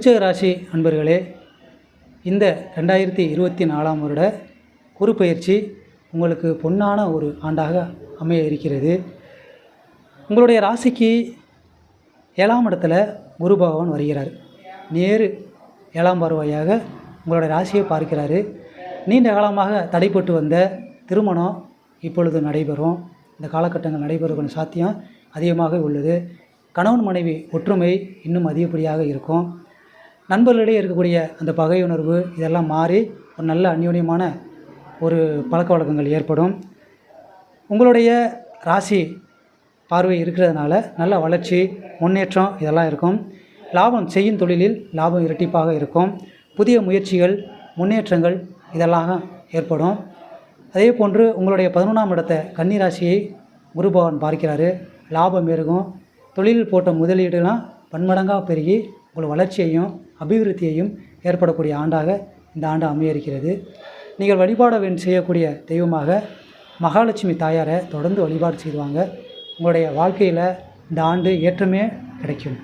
விருச்சிக ராசி அன்பர்களே இந்த ரெண்டாயிரத்தி இருபத்தி நாலாம் வருட குரு பயிற்சி உங்களுக்கு பொன்னான ஒரு ஆண்டாக அமைய இருக்கிறது. உங்களுடைய ராசிக்கு ஏழாம் இடத்துல குரு பகவான் வருகிறார். நேரு ஏழாம் பார்வையாக உங்களுடைய ராசியை பார்க்கிறாரு. நீண்ட காலமாக தடைப்பட்டு வந்த திருமணம் இப்பொழுது நடைபெறும். இந்த காலகட்டங்கள் நடைபெறுவதற்கான சாத்தியம் அதிகமாக உள்ளது. கணவன் மனைவி ஒற்றுமை இன்னும் அதிகப்படியாக இருக்கும். நண்பர்களிடையே இருக்கக்கூடிய அந்த பகை உணர்வு இதெல்லாம் மாறி ஒரு நல்ல அந்யோன்யமான ஒரு பழக்க வழக்கங்கள் ஏற்படும். உங்களுடைய ராசி பார்வை இருக்கிறதுனால நல்ல வளர்ச்சி முன்னேற்றம் இதெல்லாம் இருக்கும். லாபம் செய்யும் தொழிலில் லாபம் இரட்டிப்பாக இருக்கும். புதிய முயற்சிகள் முன்னேற்றங்கள் இதெல்லாம் ஏற்படும். அதே போன்று உங்களுடைய பதினொன்றாம் இடத்தை கன்னிராசியை குரு பகவான் பார்க்கிறாரு. லாபம் பெருகும் தொழிலில் போட்ட முதலீடுலாம் பன்மடங்காக பெருகி உங்கள் வளர்ச்சியையும் அபிவிருத்தியையும் ஏற்படக்கூடிய ஆண்டாக இந்த ஆண்டு அமைய இருக்கிறது நீங்கள் வழிபாட செய்யக்கூடிய தெய்வமாக மகாலட்சுமி தாயாரை தொடர்ந்து வழிபாடு செய்வாங்க உங்களுடைய வாழ்க்கையில் இந்த ஆண்டு ஏற்றமே கிடைக்கும்.